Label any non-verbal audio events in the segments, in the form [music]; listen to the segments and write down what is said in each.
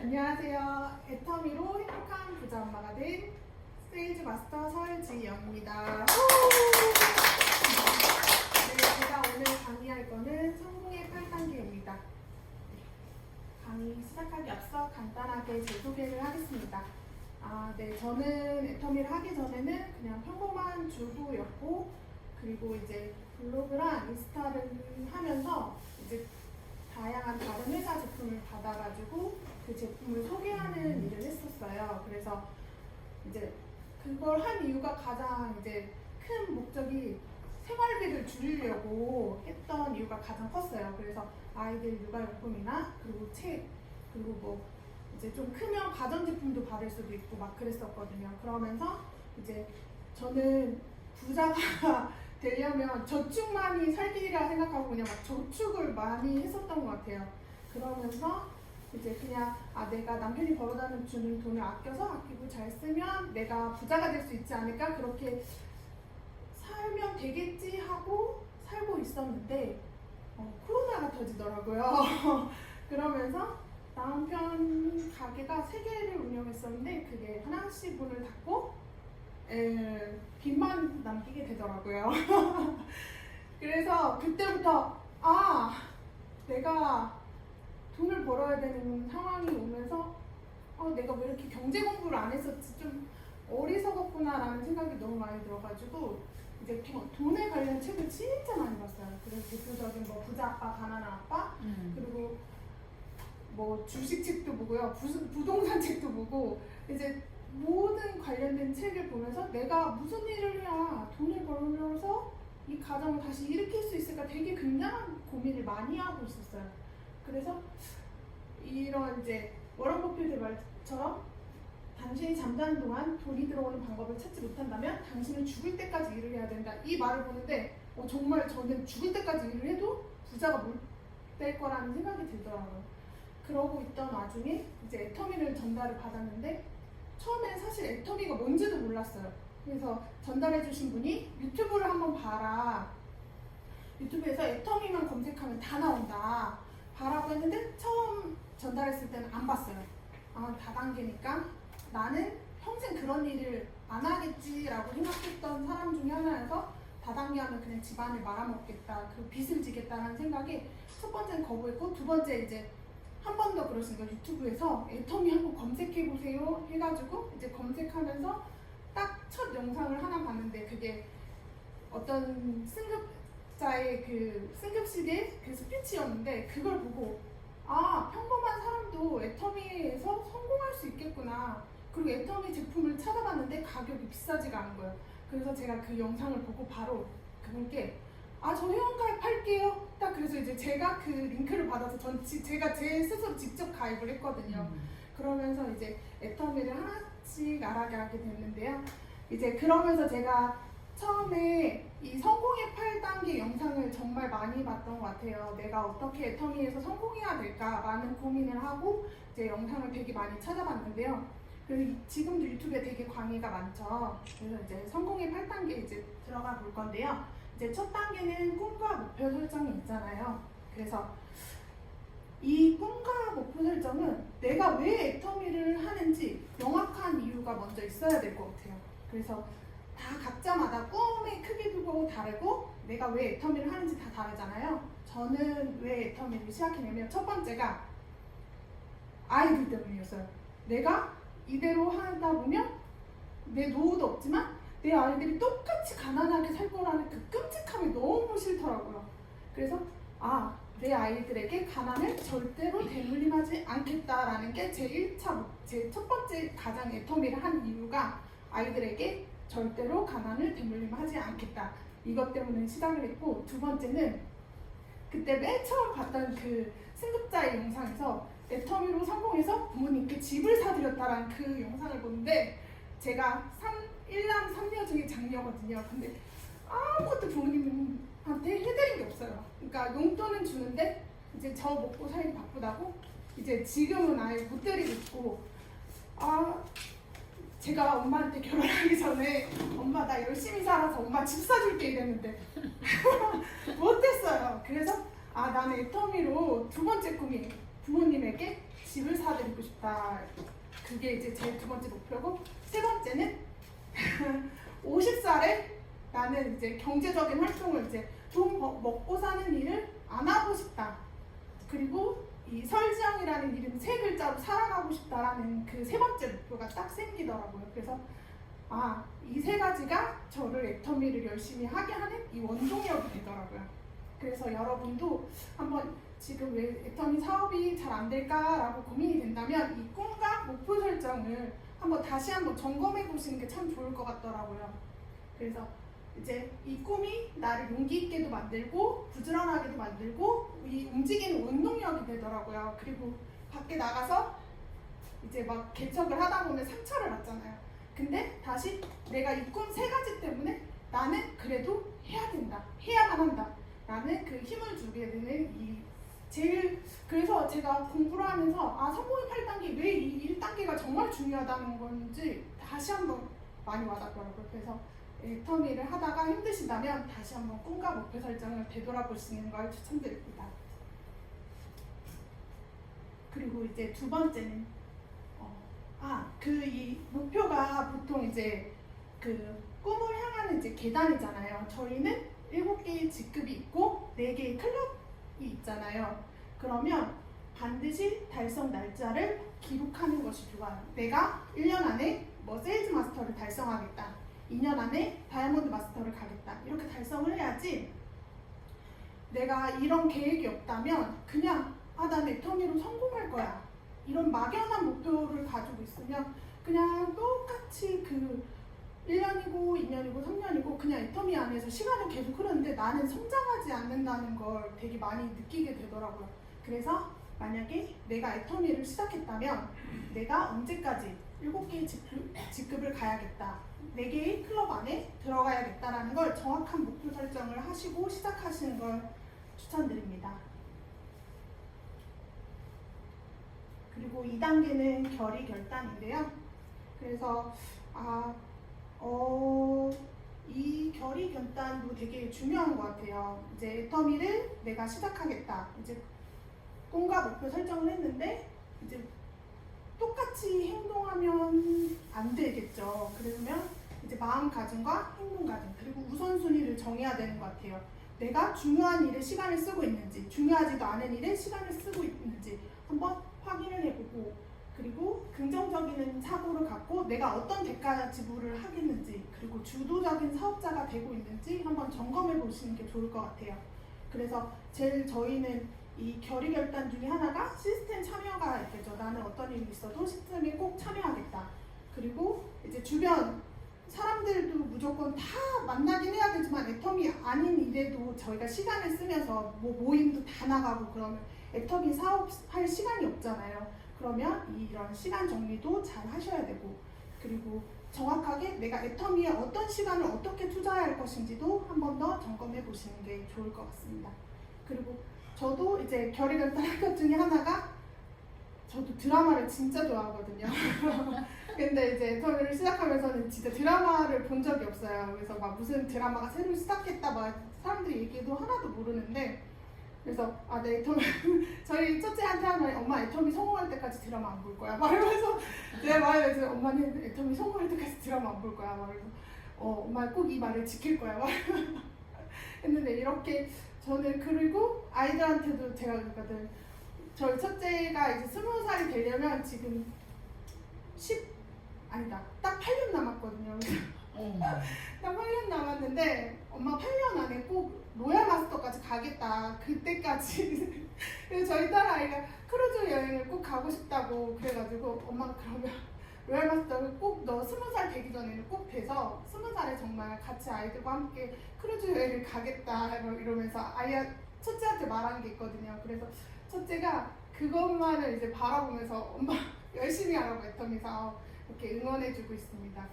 안녕하세요. 애터미로 행복한 부자 엄마가 된 세일즈 마스터 서현지영입니다. 네, 제가 오늘 강의할 거는 성공의 8단계입니다. 강의 시작하기 앞서 간단하게 제 소개를 하겠습니다. 아, 네, 저는 애터미를 하기 전에는 그냥 평범한 주부였고, 그리고 이제 블로그랑 인스타를 하면서 이제 다양한 다른 회사 제품을 받아가지고 그 제품을 소개하는 일을 했었어요. 그래서 이제 그걸 한 이유가 가장 이제 큰 목적이 생활비를 줄이려고 했던 이유가 가장 컸어요. 그래서 아이들 육아용품이나 그리고 책 그리고 뭐 이제 좀 크면 가전제품도 받을 수도 있고 막 그랬었거든요. 그러면서 이제 저는 부자가 [laughs] 되려면 저축만이 살 길이라 생각하고 그냥 막 저축을 많이 했었던 것 같아요. 그러면서 이제 그냥 아 내가 남편이 벌어다 주는 돈을 아껴서 아끼고 잘 쓰면 내가 부자가 될 수 있지 않을까 그렇게 살면 되겠지 하고 살고 있었는데 어, 코로나가 터지더라고요. [laughs] 그러면서 남편 가게가 세 개를 운영했었는데 그게 하나씩 문을 닫고 에, 빚만 남기게 되더라고요. [laughs] 그래서 그때부터 아 내가 돈을 벌어야 되는 상황이 오면서 어, 내가 왜 이렇게 경제 공부를 안 했었지 좀 어리석었구나라는 생각이 너무 많이 들어가지고 이제 겨- 돈에 관련 책을 진짜 많이 봤어요. 그래서 대표적인 뭐 부자 아빠 가난한 아빠 그리고 뭐 주식 책도 보고요, 부, 부동산 책도 보고 이제 모든 관련된 책을 보면서 내가 무슨 일을 해야 돈을 벌면서 이 가정을 다시 일으킬 수 있을까 되게 굉장한 고민을 많이 하고 있었어요. 그래서 이런 이제 워런 버핏의 말처럼 당신이 잠자는 동안 돈이 들어오는 방법을 찾지 못한다면 당신은 죽을 때까지 일을 해야 된다. 이 말을 보는데 어, 정말 저는 죽을 때까지 일을 해도 부자가 못 될 거라는 생각이 들더라고요. 그러고 있던 와중에 이제 애터미를 전달을 받았는데 처음엔 사실 애터미가 뭔지도 몰랐어요. 그래서 전달해 주신 분이 유튜브를 한번 봐라. 유튜브에서 애터미만 검색하면 다 나온다. 봐라고 했는데 처음 전달했을 때는 안 봤어요. 아, 다단계니까 나는 평생 그런 일을 안 하겠지라고 생각했던 사람 중에 하나여서 다단계 하면 그냥 집안을 말아먹겠다, 그 빚을 지겠다는 생각에 첫 번째는 거부했고 두 번째 이제 한 번더 거예요. 유튜브에서 애터미 한번 검색해 보세요 해가지고 이제 검색하면서 딱 첫 영상을 하나 봤는데 그게 어떤 승급자의 그 승급식의 그 스피치였는데 그걸 보고 아 평범한 사람도 애터미에서 성공할 수 있겠구나 그리고 애터미 제품을 찾아봤는데 가격이 비싸지가 않은 거예요 그래서 제가 그 영상을 보고 바로 그분께 아 저 회원가입 할게요 딱 그래서 이제 제가 그 링크를 받아서 전 지- 제가 제 스스로 직접 가입을 했거든요 그러면서 이제 애터미를 하나씩 알아가게 됐는데요. 이제 그러면서 제가 처음에 이 성공의 8단계 영상을 정말 많이 봤던 것 같아요. 내가 어떻게 애터미에서 성공해야 될까 많은 고민을 하고 이제 영상을 되게 많이 찾아봤는데요. 그리고 지금도 유튜브에 되게 강의가 많죠. 그래서 이제 성공의 8단계 이제 들어가 볼 건데요. 이제 첫 단계는 꿈과 목표 설정이 있잖아요. 그래서 이 꿈과 목표 설정은 내가 왜 애터미를 하는지 명확한 이유가 먼저 있어야 될 것 같아요. 그래서 다 각자마다 꿈의 크기도 다르고 내가 왜 애터미를 하는지 다 다르잖아요. 저는 왜 애터미를 시작했냐면 첫 번째가 아이들 때문이었어요. 내가 이대로 하다 보면 내 노후도 없지만 내 아이들이 똑같이 가난하게 살 거라는 그 끔찍함이 너무 싫더라고요. 그래서 아, 내 아이들에게 가난을 절대로 대물림하지 않겠다라는 게 제 1차, 제 첫 번째 가장 애터미를 한 이유가 아이들에게 절대로 가난을 대물림하지 않겠다. 이것 때문에 시작을 했고, 두 번째는 그때 맨 처음 봤던 그 승급자의 영상에서 애터미로 성공해서 부모님께 집을 사드렸다라는 그 영상을 보는데 제가 3, 1남 3녀 중에 장녀거든요. 근데 아무것도 부모님한테 해드린 게 없어요. 그러니까 용돈은 주는데 이제 저 먹고 살기 바쁘다고 이제 지금은 아예 못 드리고 있고 아 제가 엄마한테 결혼하기 전에 엄마 나 열심히 살아서 엄마 집 사줄게 이랬는데 [laughs] 못했어요. 그래서 아 나는 애터미로 두 번째 꿈이 부모님에게 집을 사드리고 싶다. 그게 이제 제 두 번째 목표고 세 번째는 [laughs] 50살에 나는 이제 경제적인 활동을 이제 돈 버- 먹고 사는 일을 안 하고 싶다. 그리고 이 설지영이라는 이름 세 글자로 살아가고 싶다라는 그 세 번째 목표가 딱 생기더라고요. 그래서 아, 이 세 가지가 저를 애터미를 열심히 하게 하는 이 원동력이 되더라고요. 그래서 여러분도 한번 지금 왜 애터미 사업이 잘 안 될까라고 고민이 된다면 이 꿈과 목표 설정을 한번 다시 한번 점검해 보시는 게 참 좋을 것 같더라고요. 그래서 이제 이 꿈이 나를 용기 있게도 만들고 부지런하게도 만들고 이 움직이는 원동력이 되더라고요. 그리고 밖에 나가서 이제 막 개척을 하다 보면 상처를 받잖아요. 근데 다시 내가 이 꿈 세 가지 때문에 나는 그래도 해야 된다. 해야만 한다. 라는 그 힘을 주게 되는 이 제일 그래서 제가 공부를 하면서 아 성공의 8단계 왜 이 1단계가 정말 중요하다는 건지 다시 한번 많이 와닿더라고요. 그래서 애터미를 하다가 힘드신다면 다시 한번 꿈과 목표 설정을 되돌아보시는 걸 추천드립니다. 그리고 이제 두 번째는 어, 아그 이 목표가 보통 이제 그 꿈을 향하는 이제 계단이잖아요. 저희는 일곱 개의 직급이 있고 네 개의 클럽이 있잖아요. 그러면 반드시 달성 날짜를 기록하는 것이 좋아요. 내가 1년 안에 뭐 세일즈 마스터를 달성하겠다. 2년 안에 다이아몬드 마스터를 가겠다. 이렇게 달성을 해야지 내가 이런 계획이 없다면 그냥 아, 난 애터미로 성공할 거야. 이런 막연한 목표를 가지고 있으면 그냥 똑같이 그 1년이고 2년이고 3년이고 그냥 애터미 안에서 시간이 계속 흐르는데 나는 성장하지 않는다는 걸 되게 많이 느끼게 되더라고요. 그래서 만약에 내가 애터미를 시작했다면 내가 언제까지 7개의 직급, 직급 을 가야겠다. 4개의 클럽 안에 들어가야겠다라는 걸 정확한 목표 설정을 하시고 시작하시는 걸 추천드립니다. 그리고 2단계는 결의 결단인데요. 그래서 아, 어, 이 결의 결단도 되게 중요한 것 같아요. 이제 애터미를 내가 시작하겠다. 이제 꿈과 목표 설정을 했는데 이제 똑같이 행동하면 안 되겠죠. 그러면 이제 마음가짐과 행동가짐 그리고 우선순위를 정해야 되는 것 같아요. 내가 중요한 일에 시간을 쓰고 있는지 중요하지도 않은 일에 시간을 쓰고 있는지 한번 확인을 해보고 그리고 긍정적인 사고를 갖고 내가 어떤 대가 지불을 하겠는지 그리고 주도적인 사업자가 되고 있는지 한번 점검해 보시는 게 좋을 것 같아요. 그래서 제일 저희는 이 결의 결단 중에 하나가 시스템 참여가 있겠죠. 나는 어떤 일이 있어도 시스템에 꼭 참여하겠다. 그리고 이제 주변 사람들도 무조건 다 만나긴 해야 되지만 애텀이 아닌 일에도 저희가 시간을 쓰면서 뭐 모임도 다 나가고 그러면 애텀이 사업할 시간이 없잖아요. 그러면 이런 시간 정리도 잘 하셔야 되고 그리고 정확하게 내가 애터미에 어떤 시간을 어떻게 투자해야 할 것인지도 한 번 더 점검해 보시는 게 좋을 것 같습니다. 그리고 저도 이제 결의를 따른 것 중에 하나가 저도 드라마를 진짜 좋아하거든요. [laughs] 근데 이제 애터미를 시작하면서는 진짜 드라마를 본 적이 없어요. 그래서 막 무슨 드라마가 새로 시작했다 막 사람들이 얘기도 하나도 모르는데 그래서 아, 네, 애터미 [laughs] 저희 첫째한테 하면 엄마 애터미 성공할 때까지 드라마 안 볼 거야. 막 이러면서 [laughs] 내가 말해서 엄마는 애터미 성공할 때까지 드라마 안 볼 거야. 막 이러면서 어, 엄마 꼭 이 말을 지킬 거야. 막 이러면서 [laughs] 했는데 이렇게 저는 그리고 아이들한테도 제가 그러거든. 저희 첫째가 이제 스무 살이 되려면 지금 10 아니다 딱 8년 남았거든요. 딱 8년 남았는데 엄마 8년 안에 꼭 로얄 마스터까지 가겠다. 그때까지. [laughs] 그래서 저희 딸 아이가 크루즈 여행을 꼭 가고 싶다고 그래가지고 엄마가 그러면 로얄 마스터를 꼭 너 스무 살 되기 전에는 꼭 돼서 스무 살에 정말 같이 아이들과 함께 크루즈 여행을 가겠다 이러- 이러면서 아이 첫째한테 말한 게 있거든요. 그래서 첫째가 그것만을 이제 바라보면서 엄마 [laughs] 열심히 하라고 애터미 사업 이렇게 응원해주고 있습니다.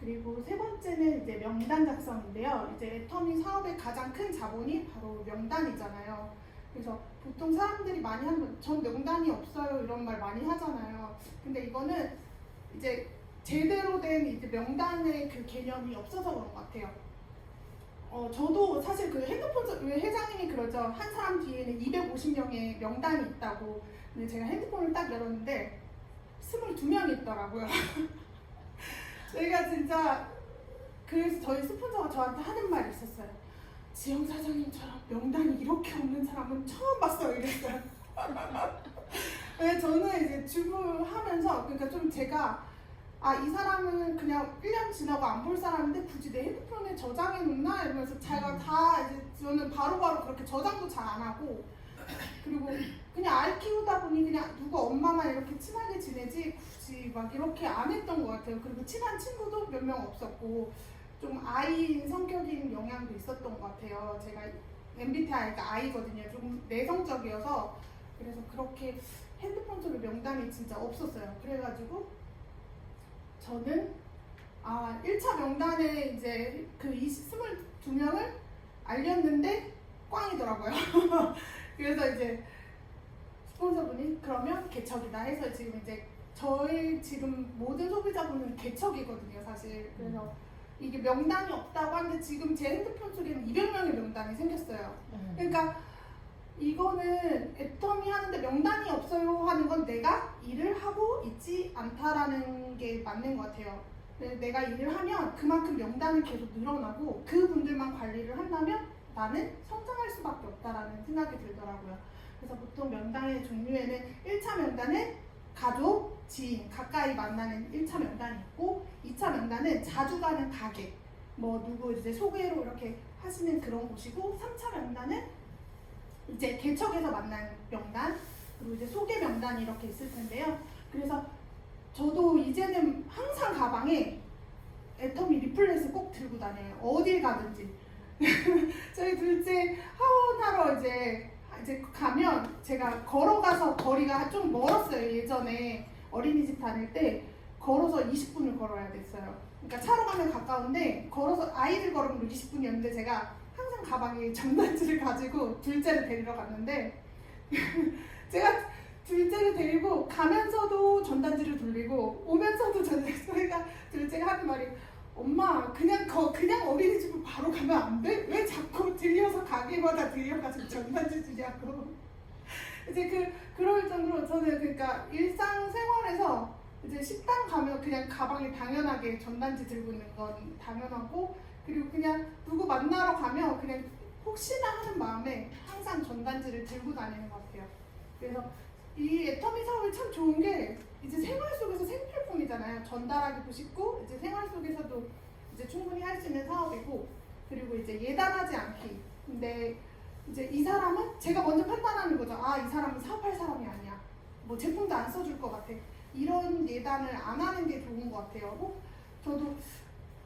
그리고 세 번째는 이제 명단 작성인데요. 이제 애터미 사업의 가장 큰 자본이 바로 명단이잖아요. 그래서 보통 사람들이 많이 하는 전 명단이 없어요 이런 말 많이 하잖아요. 근데 이거는 이제 제대로 된 이제 명단의 그 개념이 없어서 그런 것 같아요. 어, 저도 사실 그 핸드폰 회장님이 그러죠. 한 사람 뒤에는 250명의 명단이 있다고. 근데 제가 핸드폰을 딱 열었는데 22명이 있더라고요. [laughs] 저희가 진짜 그래서 저희 스폰서가 저한테 하는 말이 있었어요. 지영 사장님처럼 명단이 이렇게 없는 사람은 처음 봤어요. 이랬어요. [laughs] 네, 저는 이제 주부하면서 그러니까 좀 제가 아 이 사람은 그냥 1년 지나고 안 볼 사람인데 굳이 내 핸드폰에 저장해 놓나 이러면서 제가 다 이제 저는 바로바로 그렇게 저장도 잘 안 하고 그리고 그냥 아이 키우다 보니 그냥 누구 엄마만 이렇게 친하게 지내지 굳이 막 이렇게 안 했던 것 같아요. 그리고 친한 친구도 몇 명 없었고 좀 아이인 성격인 영향도 있었던 것 같아요. 제가 MBTI가 I거든요. 조금 내성적이어서 그래서 그렇게 핸드폰 속에 명단이 진짜 없었어요. 그래가지고 저는 아 1차 명단에 이제 그 22명을 알렸는데 꽝이더라고요. [laughs] 그래서 이제 스폰서분이 그러면 개척이다 해서 지금 이제 저희 지금 모든 소비자분은 개척이거든요, 사실. 그래서 이게 명단이 없다고 하는데 지금 제 핸드폰 속에는 200명의 명단이 생겼어요. 그러니까 이거는 애터미 하는데 명단이 없어요 하는 건 내가 일을 하고 있지 않다라는 게 맞는 것 같아요. 네, 내가 일을 하면 그만큼 명단은 계속 늘어나고 그분들만 관리를 한다면 나는 성장할 수밖에 없다라는 생각이 들더라고요. 그래서 보통 명단의 종류에는 1차 명단은 가족, 지인, 가까이 만나는 1차 명단이 있고 2차 명단은 자주 가는 가게, 뭐 누구 이제 소개로 이렇게 하시는 그런 곳이고 3차 명단은 이제 개척에서 만난 명단 그리고 이제 소개 명단이 이렇게 있을 텐데요. 그래서 저도 이제는 항상 가방에 애터미 리플렛을 꼭 들고 다녀요. 어딜 가든지. [laughs] 저희 둘째 하원하러 이제 이제 가면 제가 걸어가서 거리가 좀 멀었어요. 예전에 어린이집 다닐 때 걸어서 20분을 걸어야 됐어요. 그러니까 차로 가면 가까운데 걸어서 아이들 걸으면 20분이었는데 제가 항상 가방에 장난지를 가지고 둘째를 데리러 갔는데 [laughs] 제가 둘째를 데리고 가면서도 전단지를 돌리고 오면서도 전단지 저희가 둘째가 하는 말이 엄마 그냥 거 그냥 어린이집을 바로 가면 안 돼? 왜 자꾸 들려서 가게마다 들려가지고 전단지 주냐고 이제 그 그럴 정도로 저는 그러니까 일상 생활에서 이제 식당 가면 그냥 가방에 당연하게 전단지 들고 있는 건 당연하고 그리고 그냥 누구 만나러 가면 그냥 혹시나 하는 마음에 항상 전단지를 들고 다니는 것 같아요. 그래서 이 애터미 사업이 참 좋은 게 이제 생활 속에서 생필품이잖아요. 전달하기도 쉽고 이제 생활 속에서도 이제 충분히 할 수 있는 사업이고 그리고 이제 예단하지 않기. 근데 이제 이 사람은 제가 먼저 판단하는 거죠. 아, 이 사람은 사업할 사람이 아니야. 뭐 제품도 안 써줄 것 같아. 이런 예단을 안 하는 게 좋은 것 같아요. 어? 저도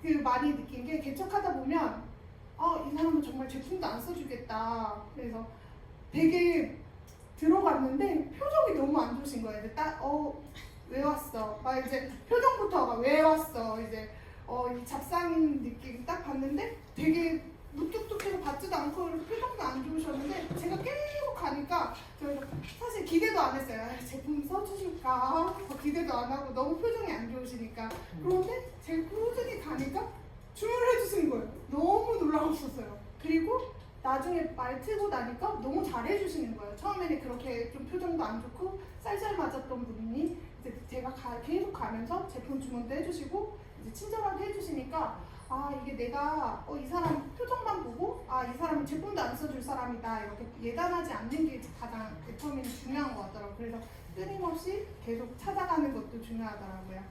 그 많이 느낀 게 개척하다 보면 아, 이 사람은 정말 제품도 안 써주겠다. 그래서 되게 들어갔는데 표정이 너무 안 좋으신 거예요. 딱, 어, 왜 왔어? 막 이제 표정부터가 왜 왔어? 이제, 어, 이 잡상인 느낌 딱 봤는데 되게 무뚝뚝해서 받지도 않고 표정도 안 좋으셨는데 제가 계속 가니까 사실 기대도 안 했어요. 아, 제품 써주실까? 뭐 기대도 안 하고 너무 표정이 안 좋으시니까. 그런데 제가 꾸준히 가니까 주문을 해주신 거예요. 너무 놀라웠었어요. 그리고 나중에 말 트고 나니까 너무 잘해주시는 거예요. 처음에는 그렇게 좀 표정도 안 좋고 쌀쌀 맞았던 분이 이제 제가 가- 계속 가면서 제품 주문도 해주시고 이제 친절하게 해주시니까 아 이게 내가 어, 이 사람 표정만 보고 아 이 사람은 제품도 안 써줄 사람이다 이렇게 예단하지 않는 게 가장 애터미는 중요한 것 같더라고요. 그래서 끊임없이 계속 찾아가는 것도 중요하더라고요.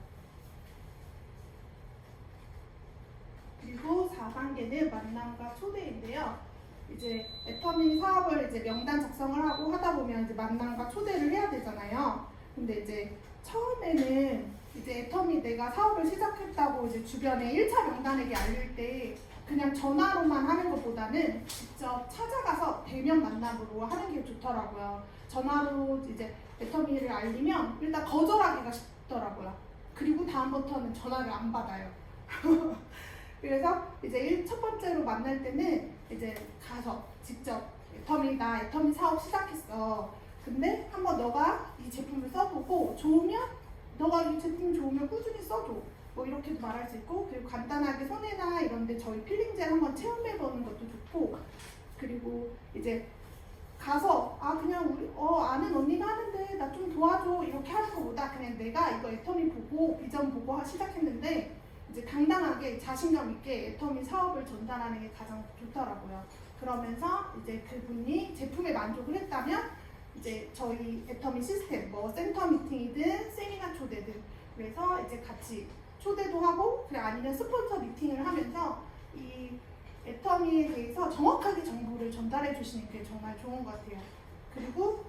그리고 4단계는 만남과 초대인데요. 이제 애터미 사업을 이제 명단 작성을 하고 하다 보면 이제 만남과 초대를 해야 되잖아요. 근데 이제 처음에는 이제 애터미 내가 사업을 시작했다고 이제 주변에 1차 명단에게 알릴 때 그냥 전화로만 하는 것보다는 직접 찾아가서 대면 만남으로 하는 게 좋더라고요. 전화로 이제 애터미를 알리면 일단 거절하기가 쉽더라고요. 그리고 다음부터는 전화를 안 받아요. [laughs] 그래서 이제 일, 첫 번째로 만날 때는 이제 가서 직접 애터미 나 애터미 사업 시작했어. 근데 한번 너가 이 제품을 써보고 좋으면 너가 이 제품 좋으면 꾸준히 써줘. 뭐 이렇게도 말할 수 있고 그리고 간단하게 손에나 이런데 저희 필링젤 한번 체험해보는 것도 좋고 그리고 이제 가서 아 그냥 우리 어 아는 언니가 하는데 나 좀 도와줘 이렇게 하는 것보다 그냥 내가 이거 애터미 보고 비전 보고 하- 시작했는데 이제 당당하게 자신감 있게 애터미 사업을 전달하는 게 가장 좋더라고요. 그러면서 이제 그분이 제품에 만족을 했다면 이제 저희 애터미 시스템 뭐 센터 미팅이든 세미나 초대든 그래서 이제 같이 초대도 하고 그래 아니면 스폰서 미팅을 하면서 이 애터미에 대해서 정확하게 정보를 전달해 주시는 게 정말 좋은 것 같아요. 그리고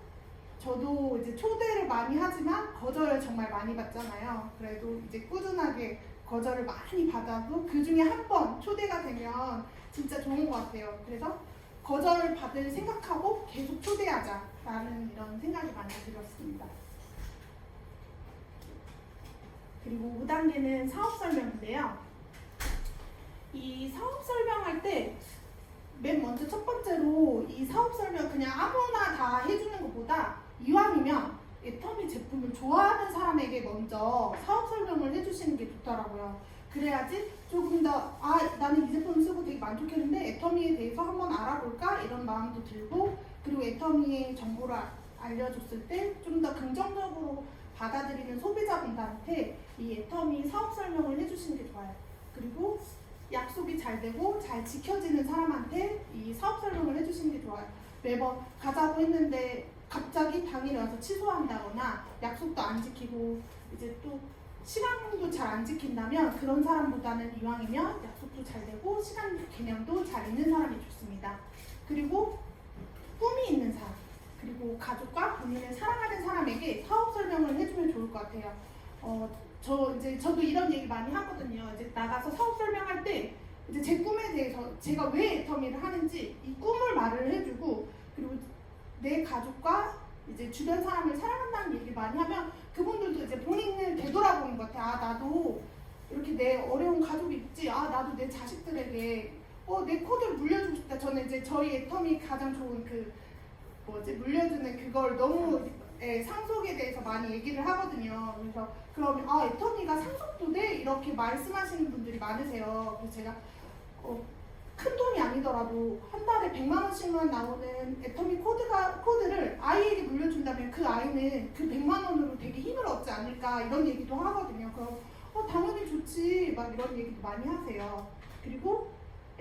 저도 이제 초대를 많이 하지만 거절을 정말 많이 받잖아요. 그래도 이제 꾸준하게 거절을 많이 받아도 그 중에 한 번 초대가 되면 진짜 좋은 것 같아요. 그래서 거절을 받을 생각하고 계속 초대하자 라는 이런 생각이 많이 들었습니다. 그리고 5단계는 사업 설명인데요. 이 사업 설명할 때 맨 먼저 첫 번째로 이 사업 설명 그냥 아무나 다 해주는 것보다 이왕이면 애터미 제품을 좋아하는 사람에게 먼저 사업 설명을 해주시는 게 좋더라고요. 그래야지 조금 더, 아, 나는 이 제품 쓰고 되게 만족했는데 애터미에 대해서 한번 알아볼까? 이런 마음도 들고, 그리고 애터미의 정보를 아- 알려줬을 때 좀 더 긍정적으로 받아들이는 소비자분들한테 이 애터미 사업 설명을 해주시는 게 좋아요. 그리고 약속이 잘 되고 잘 지켜지는 사람한테 이 사업 설명을 해주시는 게 좋아요. 매번 가자고 했는데 갑자기 당일에 와서 취소한다거나 약속도 안 지키고 이제 또 시간도 잘 안 지킨다면 그런 사람보다는 이왕이면 약속도 잘 되고 시간 개념도 잘 있는 사람이 좋습니다. 그리고 꿈이 있는 사람 그리고 가족과 본인을 사랑하는 사람에게 사업 설명을 해주면 좋을 것 같아요. 어, 저 이제 저도 이런 얘기 많이 하거든요. 이제 나가서 사업 설명할 때 이제 제 꿈에 대해서 제가 왜 애터미를 하는지 이 꿈을 말을 해주고 그리고 내 가족과 이제 주변 사람을 사랑한다는 얘기를 많이 하면 그분들도 이제 본인을 되돌아보는 것 같아요. 아 나도 이렇게 내 어려운 가족이 있지. 아 나도 내 자식들에게 어 내 코드를 물려주고 싶다. 저는 이제 저희 애터미 가장 좋은 그 뭐지 물려주는 그걸 너무 예, 상속에 대해서 많이 얘기를 하거든요. 그래서 그러면 아 애터미가 상속도 돼 이렇게 말씀하시는 분들이 많으세요. 그래서 제가 어, 큰 돈이 아니더라도 한 달에 100만 원씩만 나오는 애터미 코드가 코드를 아이에게 물려준다면 그 아이는 그 100만 원으로 되게 힘을 얻지 않을까 이런 얘기도 하거든요. 그럼 어, 당연히 좋지 막 이런 얘기도 많이 하세요. 그리고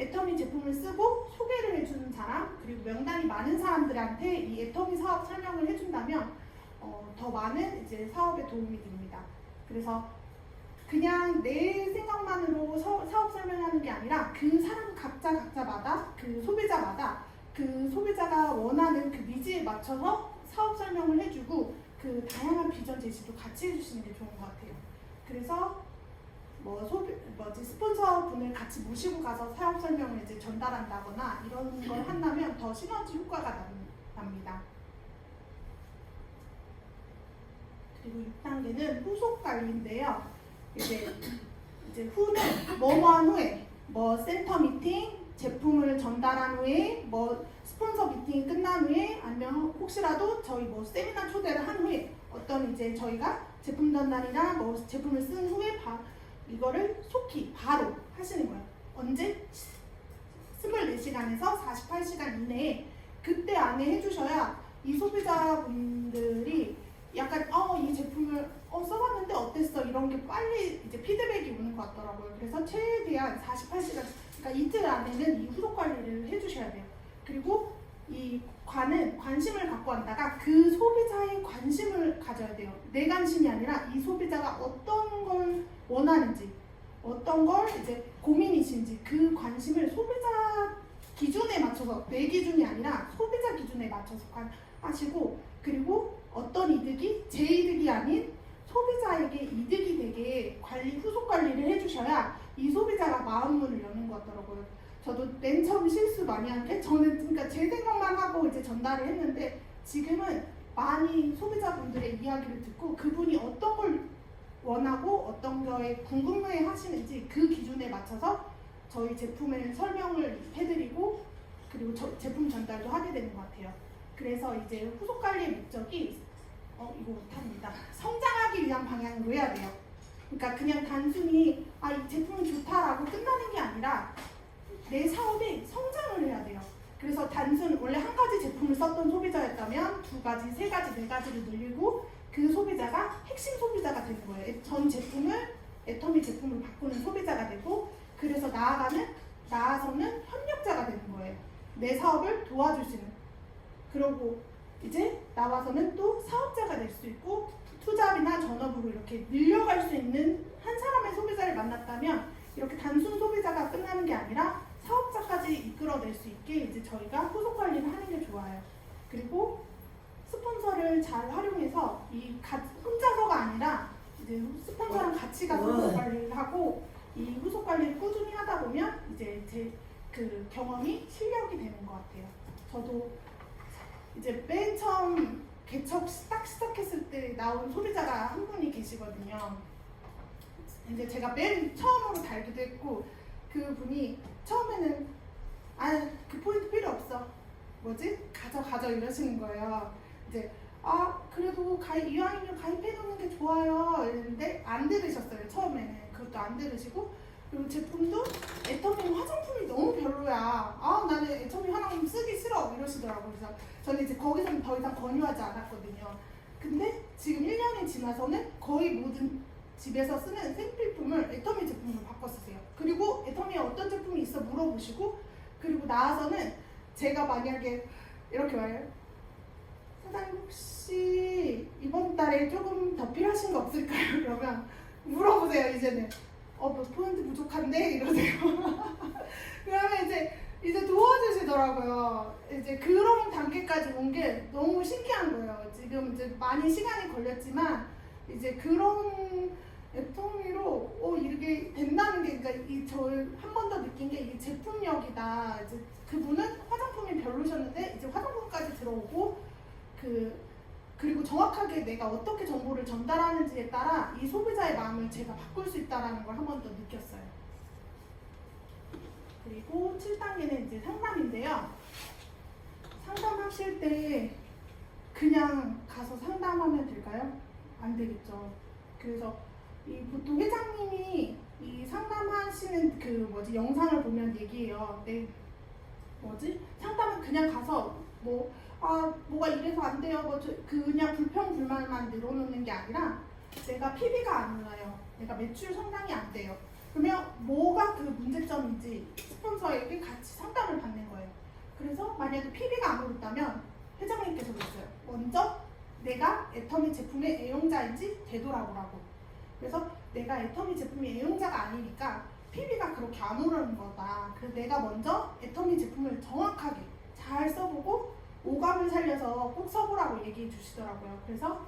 애터미 제품을 쓰고 소개를 해주는 사람 그리고 명단이 많은 사람들한테 이 애터미 사업 설명을 해준다면 어, 더 많은 이제 사업에 도움이 됩니다. 그래서 그냥 내 생각만으로 서- 사업 설명하는 게 아니라 그 사람 각자 각자마다 그 소비자마다 그 소비자가 원하는 그 니즈에 맞춰서 사업 설명을 해주고 그 다양한 비전 제시도 같이 해주시는 게 좋은 것 같아요. 그래서 뭐 소비 뭐지 스폰서 분을 같이 모시고 가서 사업 설명을 이제 전달한다거나 이런 걸 한다면 더 시너지 효과가 납- 납니다. 그리고 6단계는 후속 관리인데요. 이제 이제 후는 뭐뭐한 후에 뭐 센터 미팅, 제품을 전달한 후에 뭐 스폰서 미팅이 끝난 후에 아니면 혹시라도 저희 뭐 세미나 초대를 한 후에 어떤 이제 저희가 제품 전달이나 뭐 제품을 쓴 후에 바, 이거를 속히 바로 하시는 거예요. 언제? 24시간에서 48시간 이내에 그때 안에 해주셔야 이 소비자분들이 약간 어 이 제품을 어 써봤는데 어땠어 이런 게 빨리 이제 피드백이 오는 것 같더라고요. 그래서 최대한 48시간 그러니까 이틀 안에는 이 후속 관리를 해주셔야 돼요. 그리고 이 관은 관심을 갖고 한다가 그 소비자의 관심을 가져야 돼요. 내 관심이 아니라 이 소비자가 어떤 걸 원하는지 어떤 걸 이제 고민이신지 그 관심을 소비자 기준에 맞춰서 내 기준이 아니라 소비자 기준에 맞춰서 관- 하시고 그리고 어떤 이득이 제 이득이 아닌 소비자에게 이득이 되게 관리 후속 관리를 해주셔야 이 소비자가 마음문을 여는 것 같더라고요. 저도 맨 처음 실수 많이 한 게 저는 그러니까 제 생각만 하고 이제 전달을 했는데 지금은 많이 소비자분들의 이야기를 듣고 그분이 어떤 걸 원하고 어떤 거에 궁금해 하시는지 그 기준에 맞춰서 저희 제품을 설명을 해드리고 그리고 저- 제품 전달도 하게 되는 것 같아요. 그래서 이제 후속 관리의 목적이 어 이거 못합니다. 성장하기 위한 방향으로 해야 돼요. 그러니까 그냥 단순히 아 이 제품은 좋다라고 끝나는 게 아니라 내 사업에 성장을 해야 돼요. 그래서 단순 원래 한 가지 제품을 썼던 소비자였다면 두 가지, 세 가지, 네 가지를 늘리고 그 소비자가 핵심 소비자가 되는 거예요. 전 제품을 애터미 제품을 바꾸는 소비자가 되고 그래서 나아가는 나아서는 협력자가 되는 거예요. 내 사업을 도와줄 수 있는. 그러고 이제 나와서는 또 사업자가 될 수 있고 투잡이나 전업으로 이렇게 늘려갈 수 있는 한 사람의 소비자를 만났다면 이렇게 단순 소비자가 끝나는 게 아니라 사업자까지 이끌어낼 수 있게 이제 저희가 후속 관리를 하는 게 좋아요. 그리고 스폰서를 잘 활용해서 이 가, 혼자서가 아니라 이제 스폰서랑 같이 가서 후속 관리를 하고 이 후속 관리를 꾸준히 하다 보면 이제 제 그 경험이 실력이 되는 것 같아요. 저도 이제 맨 처음 개척 딱 시작했을 때 나온 소비자가 한 분이 계시거든요. 이제 제가 맨 처음으로 달기도 했고 그 분이 처음에는 아그 포인트 필요 없어. 뭐지? 가져 가져 이러시는 거예요. 이제 아 그래도 가입 이왕이면 가입해 놓는 게 좋아요. 이랬는데 안 들으셨어요 처음에는. 그것도 안 들으시고. 그리고 제품도 애터미 화장품이 너무 별로야. 아 나는 애터미 화장품 쓰기 싫어. 이러시더라고요. 그래서 저는 이제 거기서는 더 이상 권유하지 않았거든요. 근데 지금 1년이 지나서는 거의 모든 집에서 쓰는 생필품을 애터미 제품으로 바꿔 쓰세요. 그리고 애터미에 어떤 제품이 있어 물어보시고 그리고 나와서는 제가 만약에 이렇게 말해요 사장님 혹시 이번 달에 조금 더 필요하신 거 없을까요? [laughs] 그러면 물어보세요 이제는 어몇 포인트 부족한데? [laughs] 이러세요. 그러면 이제 이제 도와주시더라고요. 이제 그런 단계까지 온 게 너무 신기한 거예요. 지금 이제 많이 시간이 걸렸지만 이제 그런 애통미로 어 이게 된다는 게 그러니까 이저한 번 더 느낀 게 이게 제품력이다 이제 그분은 화장품이 별로셨는데 이제 화장품까지 들어오고 그 그리고 정확하게 내가 어떻게 정보를 전달하는지에 따라 이 소비자의 마음을 제가 바꿀 수 있다라는 걸 한 번 더 느꼈어요. 그리고 7단계는 이제 상담인데요. 상담하실 때 그냥 가서 상담하면 될까요? 안 되겠죠. 그래서 이 보통 회장님이 이 상담하시는 그 뭐지 영상을 보면 얘기해요. 네, 뭐지 상담은 그냥 가서 뭐 아 뭐가 이래서 안 돼요. 뭐 저- 그냥 불평 불만만 늘어놓는 게 아니라 내가 PB가 안 올라요. 내가 매출 성장이 안 돼요. 그러면 뭐가 그 문제점인지 스폰서에게 같이 상담을 받는 거예요. 그래서 만약에 PB가 안 오른다면 회장님께서 그랬어요. 먼저 내가 애터미 제품의 애용자인지 되돌아보라고. 그래서 내가 애터미 제품의 애용자가 아니니까 PB가 그렇게 안 오르는 거다. 그래서 내가 먼저 애터미 제품을 정확하게 잘 써보고 오감을 살려서 꼭 써보라고 얘기해 주시더라고요. 그래서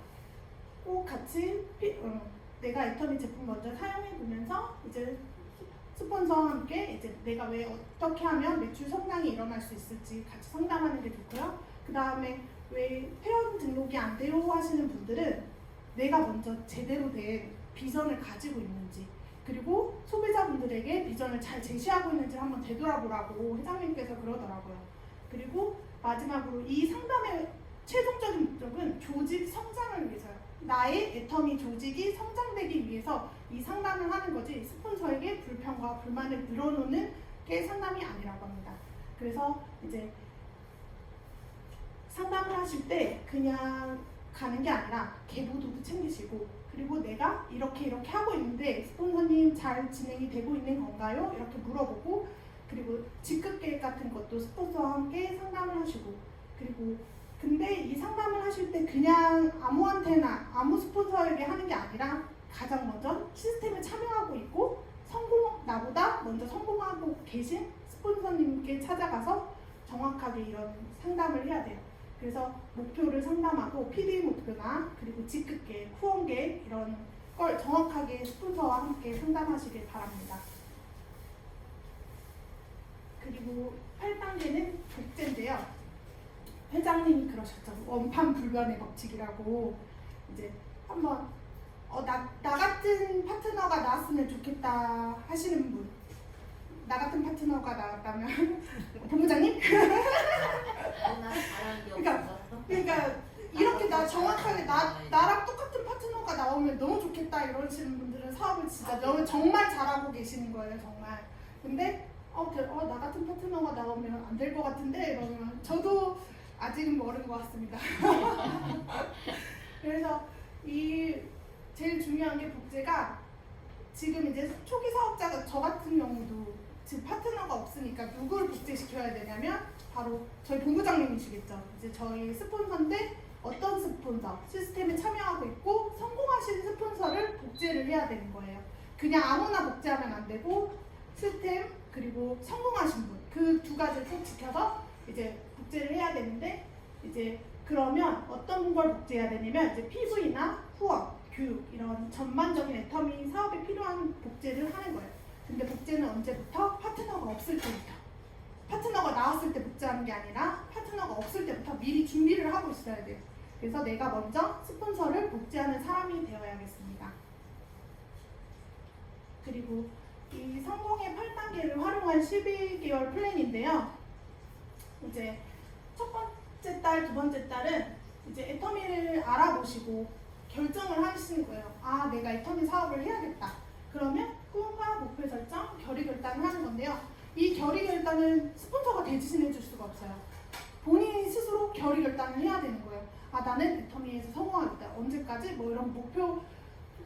꼭 같이 피- 어, 내가 애터미 제품 먼저 사용해 보면서 이제 스폰서와 함께 이제 내가 왜 어떻게 하면 매출 성장이 일어날 수 있을지 같이 상담하는 게 좋고요. 그 다음에 왜 회원 등록이 안 돼요 하시는 분들은 내가 먼저 제대로 된 비전을 가지고 있는지 그리고 소비자분들에게 비전을 잘 제시하고 있는지 한번 되돌아보라고 회장님께서 그러더라고요. 그리고 마지막으로 이 상담의 최종적인 목적은 조직 성장을 위해서요. 나의 애터미 조직이 성장되기 위해서 이 상담을 하는 거지 스폰서에게 불평과 불만을 늘어놓는 게 상담이 아니라고 합니다. 그래서 이제 상담을 하실 때 그냥 가는 게 아니라 계보도도 챙기시고 그리고 내가 이렇게 이렇게 하고 있는데 스폰서님 잘 진행이 되고 있는 건가요? 이렇게 물어보고 그리고 직급 계획 같은 것도 스폰서와 함께 상담을 하시고 그리고 근데 이 상담을 하실 때 그냥 아무한테나 아무 스폰서에게 하는 게 아니라 가장 먼저 시스템에 참여하고 있고 성공 나보다 먼저 성공하고 계신 스폰서님께 찾아가서 정확하게 이런 상담을 해야 돼요. 그래서 목표를 상담하고 PD 목표나 그리고 직급 계획, 후원 계획 이런 걸 정확하게 스폰서와 함께 상담하시길 바랍니다. 그리고 8단계는 복제인데요. 회장님이 그러셨죠. 원판 불변의 법칙이라고 이제 한번 어, 나, 나 같은 파트너가 나왔으면 좋겠다 하시는 분. 나 같은 파트너가 나왔다면 [laughs] 본부장님? 나 잘하는 게 그러니까 없어서. 그러니까 이렇게 나 정확하게 나 나랑 똑같은 파트너가 나오면 너무 좋겠다 이러시는 분들은 사업을 진짜 너무 정말 잘하고 계시는 거예요 정말 근데 어, 그, 어, 나 같은 파트너가 나오면 안 될 것 같은데 이러면 저도 아직은 모르는 것 같습니다 [laughs] 그래서 이 제일 중요한 게 복제가 지금 이제 초기 사업자가 저 같은 경우도 지금 파트너가 없으니까 누구를 복제시켜야 되냐면 바로 저희 본부장님이시겠죠. 이제 저희 스폰서인데 어떤 스폰서 시스템에 참여하고 있고 성공하신 스폰서를 복제를 해야 되는 거예요. 그냥 아무나 복제하면 안 되고 시스템 그리고 성공하신 분 그 두 가지를 꼭 지켜서 이제 복제를 해야 되는데 이제 그러면 어떤 걸 복제해야 되냐면 이제 PV나 후원, 교육 이런 전반적인 애터미 사업에 필요한 복제를 하는 거예요. 근데 복제는 언제부터? 파트너가 없을 때부터. 파트너가 나왔을 때 복제하는 게 아니라 파트너가 없을 때부터 미리 준비를 하고 있어야 돼요. 그래서 내가 먼저 스폰서를 복제하는 사람이 되어야겠습니다. 그리고 이 성공의 8단계를 활용한 12개월 플랜인데요. 이제 첫 번째 달, 두 번째 달은 이제 애터미를 알아보시고 결정을 하시는 거예요. 아, 내가 애터미 사업을 해야겠다. 그러면 꿈과 목표 설정, 결의 결단을 하는 건데요. 이 결의 결단은 스폰서가 대신 해 줄 수가 없어요. 본인이 스스로 결의 결단을 해야 되는 거예요. 아, 나는 애터미에서 성공하겠다. 언제까지? 뭐 이런 목표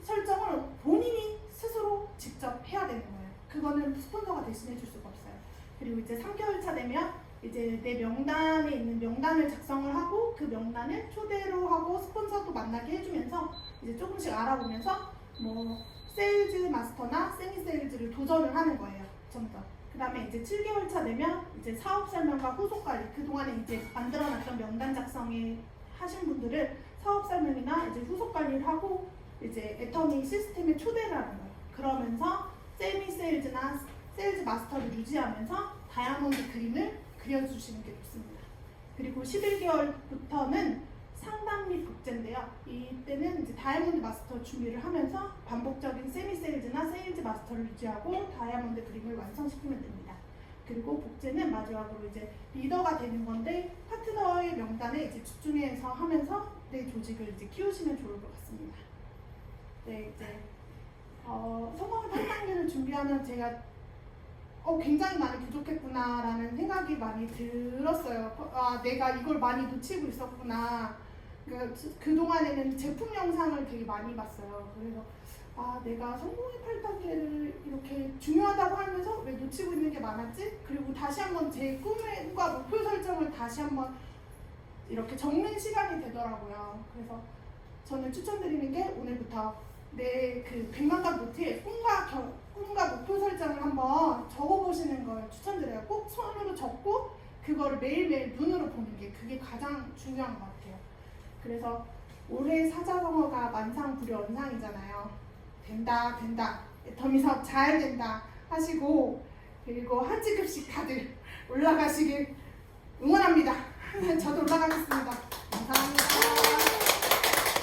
설정을 본인이 스스로 직접 해야 되는 거예요. 그거는 스폰서가 대신 해 줄 수가 없어요. 그리고 이제 3개월 차 되면 이제 내 명단에 있는 명단을 작성을 하고 그 명단을 초대로 하고 스폰서도 만나게 해주면서 이제 조금씩 알아보면서 뭐 세일즈 마스터나 세미 세일즈를 도전을 하는 거예요. 좀 더. 그 다음에 이제 7개월 차 되면 이제 사업 설명과 후속 관리 그동안에 이제 만들어놨던 명단 작성에 하신 분들을 사업 설명이나 이제 후속 관리를 하고 이제 애터미 시스템에 초대를 하는 거예요. 그러면서 세미 세일즈나 세일즈 마스터를 유지하면서 다이아몬드 그림을 그려주시는 게 좋습니다. 그리고 11개월부터는 상담 및 복제인데요. 이때는 이제 다이아몬드 마스터 준비를 하면서 반복적인 세미 세일즈나 세일즈 마스터를 유지하고 다이아몬드 그림을 완성시키면 됩니다. 그리고 복제는 마지막으로 이제 리더가 되는 건데 파트너의 명단에 이제 집중해서 하면서 내 조직을 이제 키우시면 좋을 것 같습니다. 네, 이제 어, 성공의 8단계를 준비하면 제가 어, 굉장히 많이 부족했구나라는 생각이 많이 들었어요. 아, 내가 이걸 많이 놓치고 있었구나. 그, 그동안에는 제품 영상을 되게 많이 봤어요. 그래서 아, 내가 성공의 8단계를 이렇게 중요하다고 하면서 왜 놓치고 있는 게 많았지? 그리고 다시 한번 제 꿈과 목표 설정을 다시 한번 이렇게 적는 시간이 되더라고요. 그래서 저는 추천드리는 게 오늘부터 내 그 백만간 노트에 꿈과 겨, 꿈과 목표 설정을 한번 적어보시는 걸 추천드려요. 꼭 손으로 적고 그거를 매일매일 눈으로 보는 게 그게 가장 중요한 것 같아요. 그래서 올해 사자성어가 만상불연상이잖아요. 된다, 된다, 더미섭 잘 된다 하시고 그리고 한 직급씩 다들 올라가시길 응원합니다. [laughs] 저도 올라가겠습니다. 감사합니다.